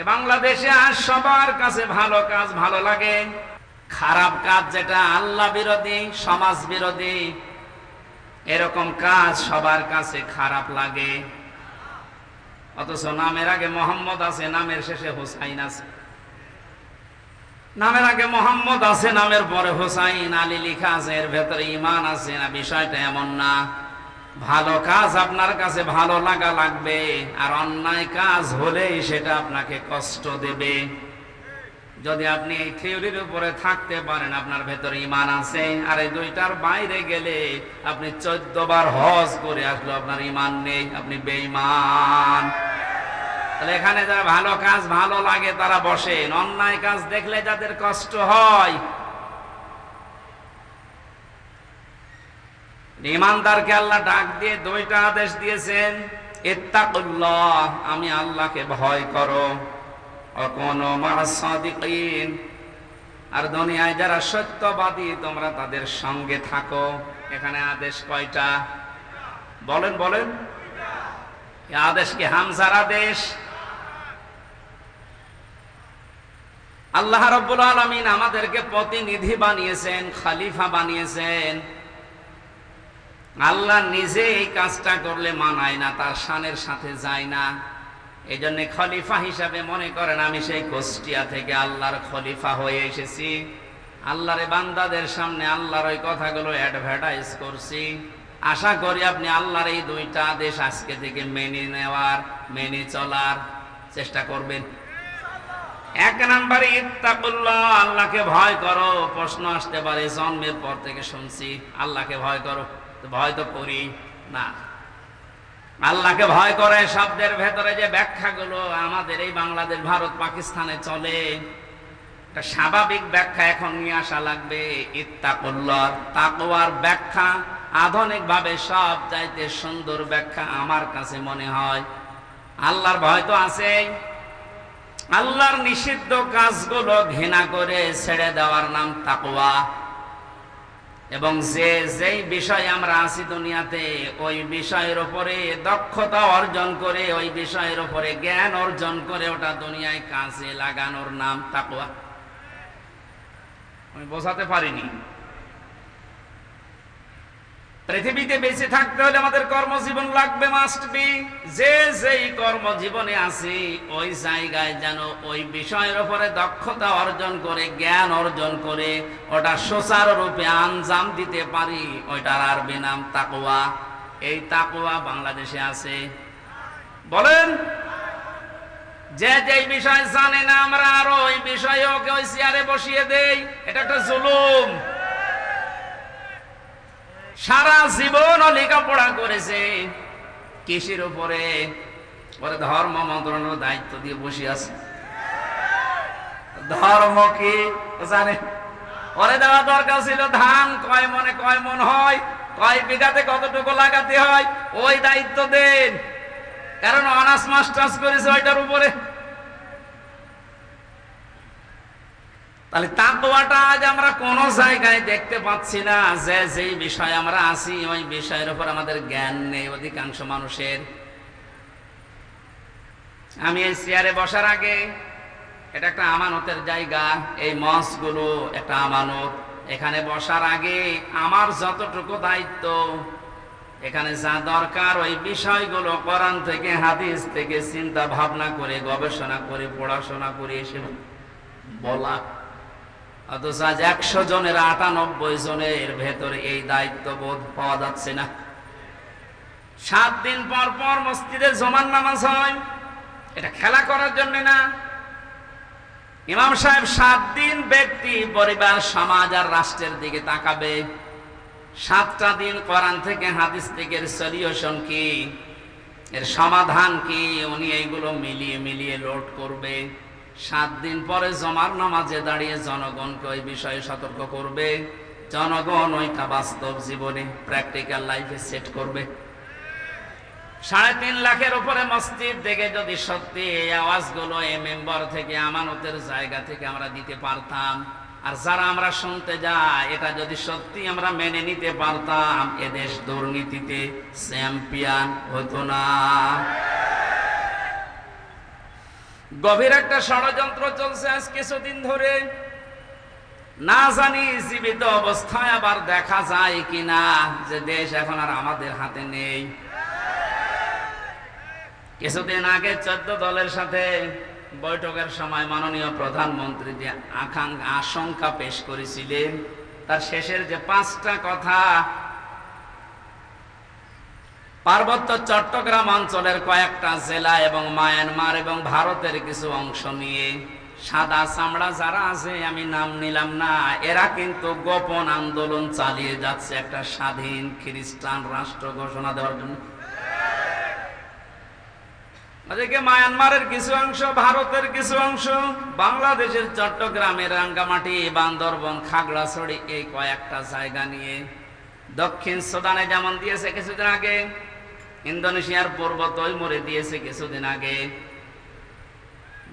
এ বাংলাদেশে আর সবার কাছে ভালো কাজ ভালো লাগে। খারাপ কাজ যেটা আল্লাহ বিরোধী, সমাজ বিরোধী, এরকম কাজ সবার কাছে খারাপ লাগে। অথচ নামের আগে মোহাম্মদ আছে, নামের শেষে হোসাইন আছে। নামের আগে মোহাম্মদ আছে, নামের পরে হোসাইন, আলী লিখা আছে, এর ভেতরে ইমান আছে না, বিষয়টা এমন না। ভালো কাজ আপনার কাছে ভালো লাগা লাগবে, আর অন্যায় কাজ হলেই সেটা আপনাকে কষ্ট দেবে। যদি আপনি এই থিওরির উপরে থাকতে পারেন, আপনার ভেতরে ইমান আছে, আর এই দুইটার বাইরে গেলে আপনি চোদ্দ বার হজ করে আসলো আপনার ইমান নেই, আপনি বেঈমান। তাহলে এখানে যারা ভালো কাজ ভালো লাগে তারা বসেন, অন্যায় কাজ দেখলে যাদের কষ্ট হয় ইমানদারকে আল্লাহ ডাক দিয়ে দুইটা আদেশ দিয়েছেন আমি আল্লাহকে ভয় করো। আর দুনিয়ায় যারা সত্যবাদী, তোমরা তাদের সঙ্গে থাকো। এখানে আদেশ কয়টা? বলেন বলেন। আদেশ কি হামসার আদেশ? আল্লাহ রব্বুল আলমিন আমাদেরকে প্রতিনিধি বানিয়েছেন, খালিফা বানিয়েছেন। আল্লাহ নিজে এই কাজটা করলে মানায় না, তার শানের সাথে যায় না। এই জন্য খলিফা হিসাবে মনে করেন, আমি সেই কুষ্টিয়া থেকে আল্লাহর খলিফা হয়ে এসেছি। আল্লাহর বান্দাদের সামনে আল্লাহর ওই কথাগুলো অ্যাডভার্টাইজ করছি। আশা করি আপনি আল্লাহর এই দুইটা আদেশ আজকে থেকে মেনে নেওয়ার, মেনে চলার চেষ্টা করবেন। এক নম্বরে ইত্তাকুল্লাহ, আল্লাহকে ভয় করো। প্রশ্ন আসতে পারে, জন্মের পর থেকে শুনছি, আল্লাহকে ভয় করো। ভয় তো করি না। আল্লাহকে ভয় করে শব্দের ভেতরে যে ব্যাখ্যাগুলো আমাদের এই বাংলাদেশ, ভারত, পাকিস্তানে চলে, একটা স্বাভাবিক ব্যাখ্যা এখন নিয়ে আসা লাগবে। ইত্তাকুল্লাহ, তাকওয়ার ব্যাখ্যা আধুনিক ভাবে সব চাইতে সুন্দর ব্যাখ্যা আমার কাছে মনে হয়। আল্লাহর ভয় তো আছেই। আল্লাহর নিষিদ্ধ কাজগুলো ঘৃণা করে ছেড়ে দেওয়ার নাম তাকওয়া। এবং যে, যেই বিষয়ে আমরা আছি দুনিয়াতে, ওই বিষয়ের উপরে দক্ষতা অর্জন করে, ওই বিষয়ের উপরে জ্ঞান অর্জন করে ওটা দুনিয়ায় কাজে লাগানোর নাম তাকুয়া আমি বোঝাতে পারিনি। পৃথিবীতে বেঁচে থাকতে হলে আমাদের কর্মজীবন লাগবে মাস্ট বি যে যেই কর্মজীবনে আছি, ওই জায়গায় যেন ওই বিষয়ের উপরে দক্ষতা অর্জন করে, জ্ঞান অর্জন করে, ওটা সুচারুরূপে আঞ্জাম দিতে পারি, ওইটার আরবি নাম তাকোয়া এই তাকোয়া বাংলাদেশে আছে। বলেন, যে যেই বিষয় জানে না, আমরা আরও ওই বিষয়ে ওকে ওই চেয়ারে বসিয়ে দেই। এটা একটা জুলুম। সারা জীবন লেখাপড়া করেছে। কৃষির উপরে? পরে ধর্ম মন্ত্রণালয়ের দায়িত্ব দিয়ে বসে আছে। ধর্ম কি? জানে? পরে দেওয়া দরকার ছিল ধান, কয় মনে কয় মন হয়, কয় বিঘাতে কতটুকু লাগাতে হয়, ওই দায়িত্ব দেন। কারণ অনার্স মাস্টার্স করেছে ওইটার উপরে। তাহলে তাকওয়াটা আজ আমরা কোন জায়গায় দেখতে পাচ্ছি না। যে যেই বিষয় আমরা আছি, ওই বিষয়ের উপর আমাদের জ্ঞান নেই অধিকাংশ মানুষের। আমি এই চেয়ারে বসার আগে এটা একটা আমানতের জায়গা, এই মঞ্চগুলো একটা আমানত। এখানে বসার আগে আমার যতটুকু দায়িত্ব, এখানে যা দরকার, ওই বিষয়গুলো কোরআন থেকে, হাদিস থেকে চিন্তা ভাবনা করে, গবেষণা করে, পড়াশোনা করে এসে বলা অথচ আজ একশো জনের আটানব্বই জনের ভেতরে এই দায়িত্ব বোধ পাওয়া যাচ্ছে না। সাত দিন পর পর মসজিদে জমান নামাজ হয়। এটা খেলা করার জন্য না। ইমাম সাহেব সাত দিন ব্যক্তি, পরিবার, সমাজ আর রাষ্ট্রের দিকে তাকাবে। সাতটা দিন কোরআন থেকে হাদিস থেকে সলিউশন কি, এর সমাধান কি, উনি এইগুলো মিলিয়ে মিলিয়ে লোড করবে। সাত দিন পরে জমার নামাজে দাঁড়িয়ে জনগণকে ওই বিষয়ে সতর্ক করবে। জনগণ ওইটা বাস্তব জীবনে প্র্যাকটিক্যাল লাইফে সেট করবে। সাড়ে তিন লাখের উপরে মসজিদ থেকে যদি সত্যি এই আওয়াজগুলো এই মেম্বার থেকে, আমানতের জায়গা থেকে আমরা দিতে পারতাম, আর যারা আমরা শুনতে যাই, এটা যদি সত্যি আমরা মেনে নিতে পারতাম এদেশ দুর্নীতিতে চ্যাম্পিয়ন হতো না। গভীর একটা ষড়যন্ত্র চলছে আজ কিছুদিন ধরে। না জানি জীবিত অবস্থায় আবার দেখা যায় কিনা, যে দেশ এখন আর আমাদের হাতে নেই। কিছুদিন আগে চোদ্দ দলের সাথে বৈঠকের সময় মাননীয় প্রধানমন্ত্রী যে আকাঙ্ক্ষা, আশঙ্কা পেশ করেছিলেন, তার শেষের যে পাঁচটা কথা পার্বত্য চট্টগ্রাম অঞ্চলের কয়েকটা জেলা এবং মায়ানমার এবং ভারতের কিছু অংশ নিয়ে। সাদা চামড়া যারা আছে, আমি নাম নিলাম না, এরা কিন্তু গোপন আন্দোলন চালিয়ে যাচ্ছে একটা স্বাধীন খ্রিস্টান রাষ্ট্র ঘোষণা দেওয়ার জন্য। ওদিকে মায়ানমারের কিছু অংশ, ভারতের কিছু অংশ, বাংলাদেশের চট্টগ্রামের রাঙ্গামাটি, বান্দরবন, খাগড়াছড়ি এই কয়েকটা জায়গা নিয়ে। দক্ষিণ সুদানে যেমন দিয়েছে কিছুদিন আগে ইন্দোনেশিয়ার পূর্ব তৈমুরে দিয়েছে কিছুদিন আগে।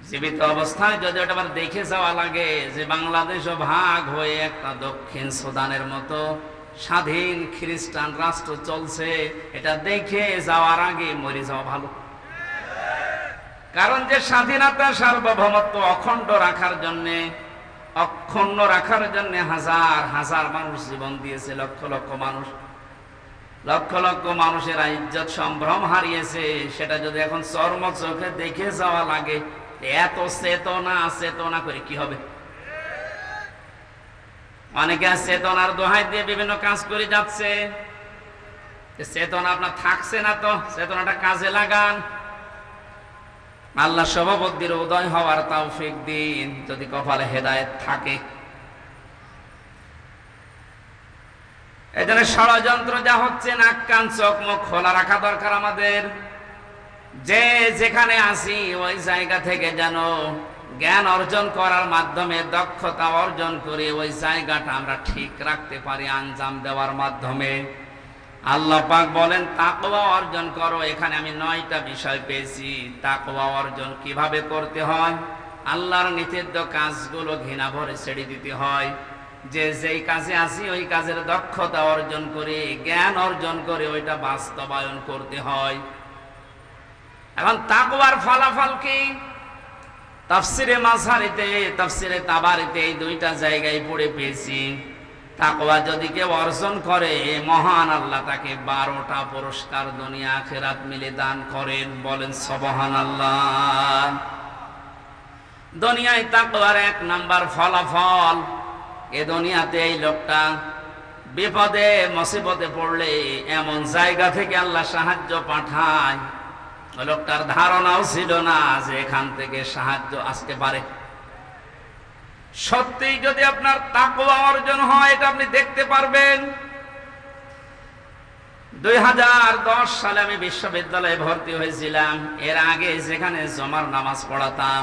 জীবিত অবস্থায় যদি ওটা দেখে যাওয়া লাগে যে বাংলাদেশও ভাগ হয়ে একটা দক্ষিণ সুদানের মতো স্বাধীন খ্রিস্টান রাষ্ট্র চলছে, এটা দেখে যাওয়ার আগে মরে যাওয়া ভালো। কারণ যে স্বাধীনতা, সার্বভৌমত্ব অখণ্ড রাখার জন্যে, অক্ষুণ্ণ রাখার জন্য হাজার হাজার মানুষ জীবন দিয়েছে, লক্ষ লক্ষ মানুষ। লক্ষ লক্ষ মানুষের ইজ্জত সম্ভ্রম হারিয়েছে। সেটা যদি এখন চর্ম চোখে দেখে যাওয়া লাগে এত চেতনা চেতনা করে কি হবে? অনেকে চেতনার দোহাই দিয়ে বিভিন্ন কাজ করে যাচ্ছে। চেতনা আপনার থাকছে না তো, চেতনাটা কাজে লাগান। আল্লাহ সভাপতির উদয় হওয়ার তৌফিক দিন। যদি কপালে হেদায়েত থাকে এজন্য ষড়যন্ত্র যা হচ্ছে, নাক, কান, চোখ, মুখ খোলা রাখা দরকার আমাদের। যে যেখানে আসি ওই জায়গা থেকে যেন জ্ঞান অর্জন করার মাধ্যমে, দক্ষতা অর্জন করে ওই জায়গাটা আমরা ঠিক রাখতে পারি, আঞ্জাম দেওয়ার মাধ্যমে। আল্লাহ পাক বলেন, তাকওয়া অর্জন করো। এখানে আমি নয়টা বিষয় পেয়েছি। তাকওয়া অর্জন কীভাবে করতে হয়? আল্লাহর নিষিদ্ধ কাজগুলো ঘৃণা ভরে ছেড়ে দিতে হয়। যে যেই কাজে আসি, ওই কাজের দক্ষতা অর্জন করে, জ্ঞান অর্জন করে ওইটা বাস্তবায়ন করতে হয়। এখন তাকওয়ার ফলাফল কি? তাফসিরে মাঝারিতে তাফসিরে তাবারিতে এই দুইটা জায়গায় পড়ে পেয়েছি। তাকওয়া যদি কেউ অর্জন করে, মহান আল্লাহ তাকে বারোটা পুরস্কার দুনিয়া আখেরাত মিলে দান করেন, বলেন সবহান আল্লাহ দুনিয়ায় তাকওয়ার এক নাম্বার ফলাফল এ দুনিয়াতে এই লোকটা বিপদে, মুসিবতে পড়লে এমন জায়গা থেকে আল্লাহ সাহায্য পাঠায়। লোকটার ধারণাও ছিল না যে এখান থেকে সাহায্য আসতে পারে। সত্যিই যদি আপনার তাকওয়া অর্জন হয়, এটা আপনি দেখতে পারবেন। দুই হাজার দশ সালে আমি বিশ্ববিদ্যালয়ে ভর্তি হয়েছিলাম। এর আগে যেখানে জমার নামাজ পড়াতাম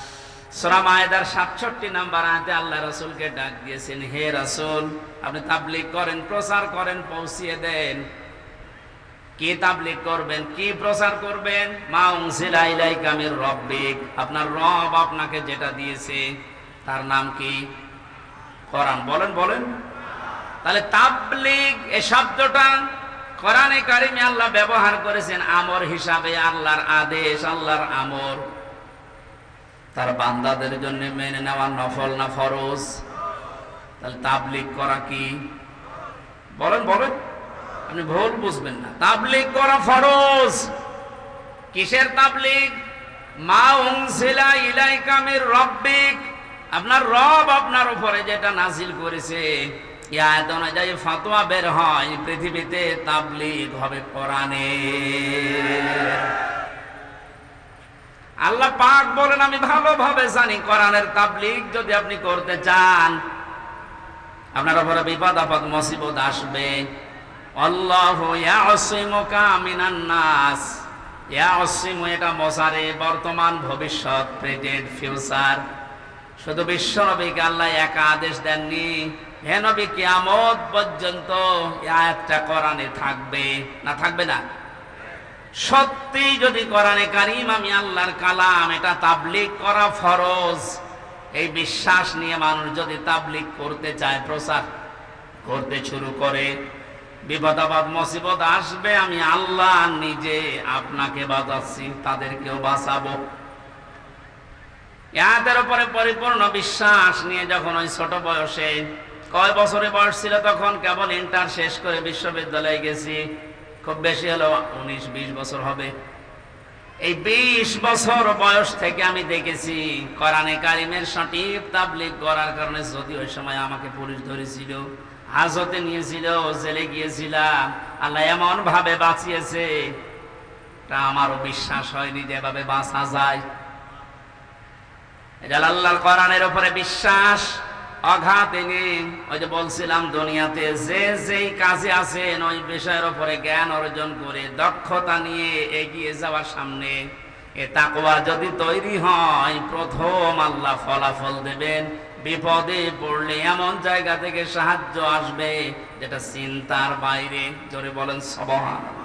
সূরা মায়েদার 67 নাম্বার আল্লাহ রাসূলকে ডাক দিয়েছেন, হে রাসূল, আপনি করেন, প্রচার করেন, পৌঁছিয়ে দেন। কি করবেন? কি প্রচার করবেন? মা রাব্বিক। আপনার রব আপনাকে যেটা দিয়েছে, তার নাম কি? কোরআন। বলেন বলেন। তাহলে তাবলিগ, এ শব্দটা কোরআনে কারিমে আল্লাহ ব্যবহার করেছেন আমর হিসাবে, আল্লাহর আদেশ, আল্লাহর আমর। তার বান্দাদের জন্য মেনে নেওয়া নফল না ফরজ? তাহলে তাবলিগ করা কি? বলেন বলেন। আপনি ভুল বুঝবেন না। তাবলিগ করা ফরজ। কিসের তাবলিগ? মা উংসিলা ইলাইকা মির রব্বিক। আপনার রব আপনার উপরে যেটা নাজিল করেছে ইয়াত অনুযায়ী ফতোয়া বের হয়, পৃথিবীতে তাবলিগ হবে কোরআনে আল্লাহ পাক বলেন, আমি ভালোভাবে জানি কোরআনের তাবলিগ যদি আপনি করতে চান। আপনার উপরে বিপদ, আপদ, মুসিবত আসবে। নাস। বর্তমান ভবিষ্যৎ, প্রেজেন্ট, ফিউচার। শুধু বিশ্ব আল্লাহ একা আদেশ দেননি। কোরআনে থাকবে। না থাকবে না? সত্যি যদি কোরআনে কারিম আমি আল্লাহর কালাম, এটা তাবলিগ করা ফরজ। এই বিশ্বাস নিয়ে মানুষ যদি তাবলিগ করতে চায়, প্রচার করতে শুরু করে বিপদাবাদ মুসিবত আসবে, আমি আল্লাহ নিজে আপনাকে বাঁচাচ্ছি, তাদেরকেও বাঁচাবো। ইয়াদের উপরে পরিপূর্ণ বিশ্বাস নিয়ে যখন ওই ছোট বয়সে, কয় বছরে বয়স ছিল তখন, কেবল ইন্টার শেষ করে বিশ্ববিদ্যালয়ে গেছি। খুব বেশি হলো উনিশ, বিশ বছর হবে। এই বিশ বছর বয়স থেকে আমি দেখেছি, কোরআনে কারিমের সঠিক তাবলিগ করার কারণে যদি ওই সময় আমাকে পুলিশ ধরেছিল, হাজতে নিয়েছিল, জেলে গিয়েছিলাম, আল্লাহ এমন ভাবে বাঁচিয়েছে, তা আমারও বিশ্বাস হয়নি যে এভাবে বাঁচা যায়। এটা আল্লাহর কোরআনের উপরে বিশ্বাস অঘাত এনে, ওই যে বলছিলাম দুনিয়াতে, যে যেই কাজে আছেন, ওই বিষয়ের উপরে জ্ঞান অর্জন করে দক্ষতা নিয়ে এগিয়ে যাওয়ার সামনে এ তাকওয়া যদি তৈরি হয়, প্রথম আল্লাহ ফলাফল দেবেন। বিপদে পড়লে এমন জায়গা থেকে সাহায্য আসবে যেটা চিন্তার বাইরে। জোরে বলেন সবহান